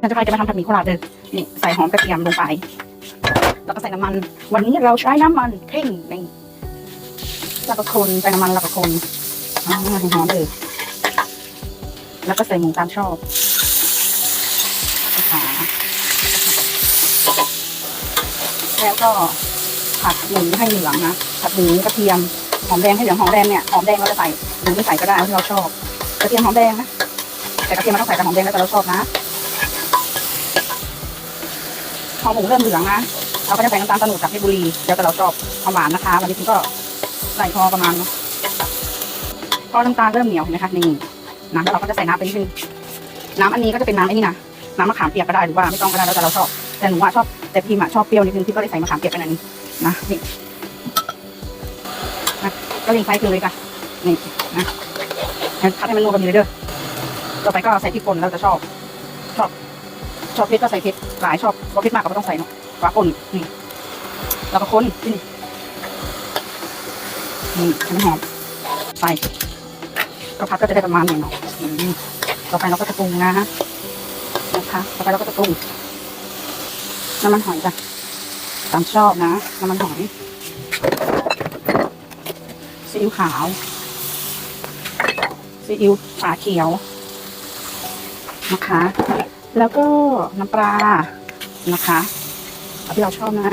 เราจะพาจะมาทำผัดหมี่โคราชเลยนี่ใส่หอมกระเทียมลงไป แล้วก็ใส่น้ำมัน วันนี้เราใช้น้ำมันเพ่งนี่แล้วก็คนใส่น้ำมันแล้วก็คนหอมเลยแล้วก็ใส่หมูตามชอบนะคะแล้วก็ผัดหมูให้เหลืองนะ ผัดหมูกระเทียมหอมแดงให้เหลืองหอมแดงเนี่ยหอมแดงเราจะใส่หรือไม่ใส่ก็ได้ที่เราชอบ กระเทียมหอมแดงนะแต่กระเทียมมันต้องใส่แต่หอมแดงแล้วแต่เราชอบนะ พอหมูเริ่มเหลืองนะเราก็จะใส่น้ำตาลตะโนดจากเพชรบุรีแล้วแต่เราชอบความหวานนะคะ วันนี้คุณก็ใส่พอประมาณพอน้ำตาลเริ่มเหนียวเห็นไหมคะนี่นะแล้วเราก็จะใส่น้ำไปนิดนึงน้ำอันนี้ก็จะเป็นน้ำไอ้นี่นะน้ำมะขามเปียกก็ได้หรือว่าไม่ต้องก็ได้แล้วแต่เราชอบแต่หนูว่าชอบแต่พิมอะชอบเปรี้ยวนิดนึงพี่ก็เลยใส่มะขามเปียกไปหน่อยนึงนะนี่นะก็เลิงไฟคือเลยค่ะนี่นะพัดให้มันนัวกันเลยเด้อต่อไปก็ใส่พริกป่นเราจะชอบชอบ อบเผ็ดก็ใส่เผ็ดหลายชอบบ่เผ็ดมากก็ไม่ต้องใส่เนาะปลาป่นนี่แล้วก็คนนี่นี่ให้มันหอมใส่ก็พัดก็จะได้ประมาณนี้เนาะอืมต่อไปเราก็จะปรุงนะนะคะต่อไปเราก็จะปรุงน้ำมันหอยจ้ะตามชอบนะน้ำมันหอยซีอิ๊วขาวซีอิ๊วฝาเขียวนะคะ แล้วก็น้ำปลานะคะเอาที่เราชอบนะ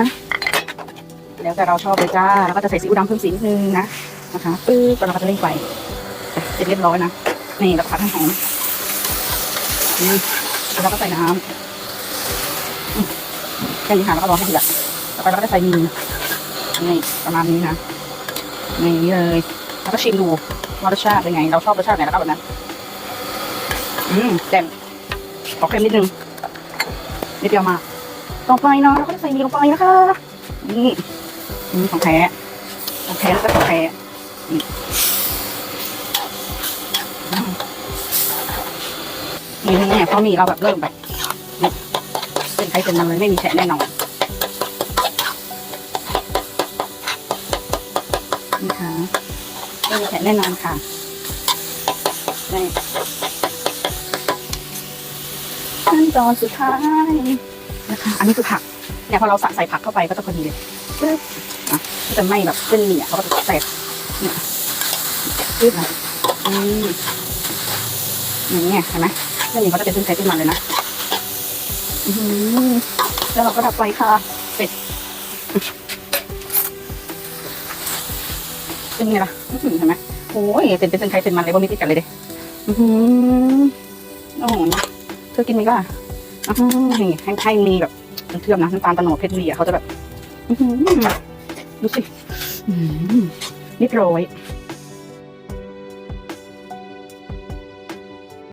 แล้วแต่เราชอบเลยจ้า แล้วก็จะใส่ซีอิ๊วดำเพิ่มสีนิดนึงนะนะคะปึ๊บแล้วเราก็จะเร่งไฟเสร็จเรียบร้อยนะ นี่เราผัดให้หอมนี่แล้วเราก็ใส่น้ำแค่นี้ค่ะแล้วก็รอให้เดือดต่อไปเราก็จะใส่มีนี่ประมาณนี้นะนี่เลยแล้วก็ชิมดูว่ารสชาติเป็นไง เราชอบรสชาติไหนแล้วก็แบบนั้น อืมแจ่ม ขอเค็มนิดนึงนิดเดียวมากต่อไปเนาะเราก็จะใส่มีลงไปนะคะ นี่นี่ของแท้ของแท้แล้วก็ของแท้นี่นี่เพราะมีเราแบบเริ่มแบบนี่เป็นใครเป็นมันเลยไม่มีแฉะแน่นอนนี่ค่ะไม่มีแฉะแน่นอนค่ะนี่ ขั้นตอนสุดท้ายนะคะ อันนี้คือผักเนี่ยพอเราใส่ผักเข้าไปก็จะพอดีเลยปึ๊บนะก็จะไม่แบบเส้นหมี่อะเขาก็จะแตกเนี่ยปึ๊บนะอืมอย่างเงี้ยเห็นไหมเส้นหมี่เขาจะเป็นเส้นใสขึ้นมาเลยนะอือหือแล้วเราก็ดับไฟค่ะเป็ดเป็นไงล่ะเห็นไหมโอ้ยเป็นเป็นเส้นใครเส้นมันเลยว่าไม่ติดกันเลยเด้อือโอ้โห ธอกินไหมล่ะอ้าวนี่ให้งๆมีแบบเทือมนะน้ำตาลตะโนดเพชรบุรีอะเขาจะแบบดูสินิดโรย